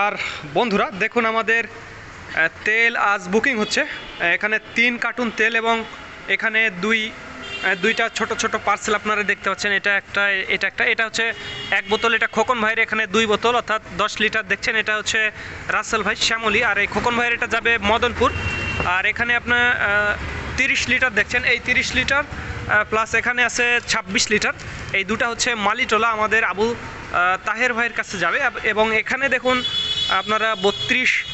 আর বন্ধুরা, দেখুন আমাদের তেল আজ বুকিং হচ্ছে। এখানে তিন কার্টুন তেল এবং এখানে দুই দুইটা ছোট ছোট পার্সেল আপনারা দেখতে পাচ্ছেন। এটা একটা এটা একটা, এটা হচ্ছে এক বোতল, এটা খোকন ভাইয়ের এখানে দুই বোতল, অর্থাৎ দশ লিটার দেখছেন, এটা হচ্ছে রাসেল ভাই শ্যামলি। আর এই খোকন ভাইয়ের এটা যাবে মদনপুর। আর এখানে আপনার তিরিশ লিটার দেখছেন। এই তিরিশ লিটার প্লাস এখানে আছে ছাব্বিশ লিটার। এই দুটা হচ্ছে মালিটোলা, আমাদের আবু তাহের ভাইয়ের কাছে যাবে। এবং এখানে দেখুন আপনারা বত্রিশ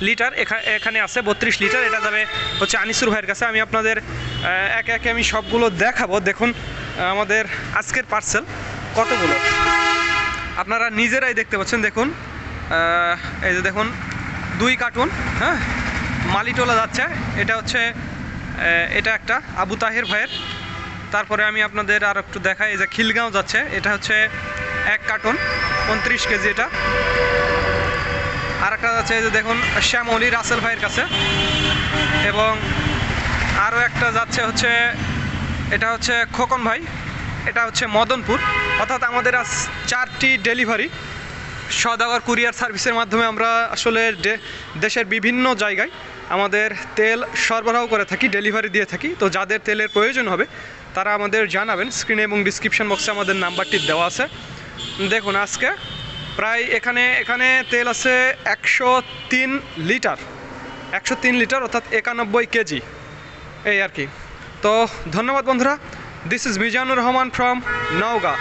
লিটার এখা- এখানে আছে বত্রিশ লিটার, এটা যাবে হচ্ছে আনিসুর ভাইয়ের কাছে। আমি আপনাদের একে একে আমি সবগুলো দেখাবো। দেখুন, আমাদের আজকের পার্সেল কতগুলো? আপনারা নিজেরাই দেখতে পাচ্ছেন, দেখুন। এই যে দেখুন, দুই কার্টুন হ্যাঁ? মালিটোলা যাচ্ছে, এটা হচ্ছে এটা একটা আবু তাহের ভাইয়ের। তারপরে আমি আপনাদের আর একটু দেখাই, এই যে খিলগাঁও যাচ্ছে, এটা হচ্ছে এক কার্টুন উনত্রিশ কেজি এটা। আর একটা এই যে দেখুন শ্যামলি রাসেল ভাইয়ের কাছে। এবং আরও একটা যাচ্ছে হচ্ছে, এটা হচ্ছে খোকন ভাই, এটা হচ্ছে মদনপুর। অর্থাৎ আমাদের আজ চারটি ডেলিভারি, সদাগর কুরিয়ার সার্ভিসের মাধ্যমে আমরা আসলে দেশের বিভিন্ন জায়গায় আমাদের তেল সরবরাহ করে থাকি, ডেলিভারি দিয়ে থাকি। তো যাদের তেলের প্রয়োজন হবে, তারা আমাদের জানাবেন। স্ক্রিনে এবং ডিসক্রিপশন বক্সে আমাদের নাম্বারটি দেওয়া আছে। দেখুন আজকে প্রায় এখানে এখানে তেল আছে একশো তিন লিটার, একশো তিন লিটার অর্থাৎ একানব্বই কেজি। এই আর কি। তো ধন্যবাদ বন্ধুরা। This is Mizanur Rahman from Naogaon.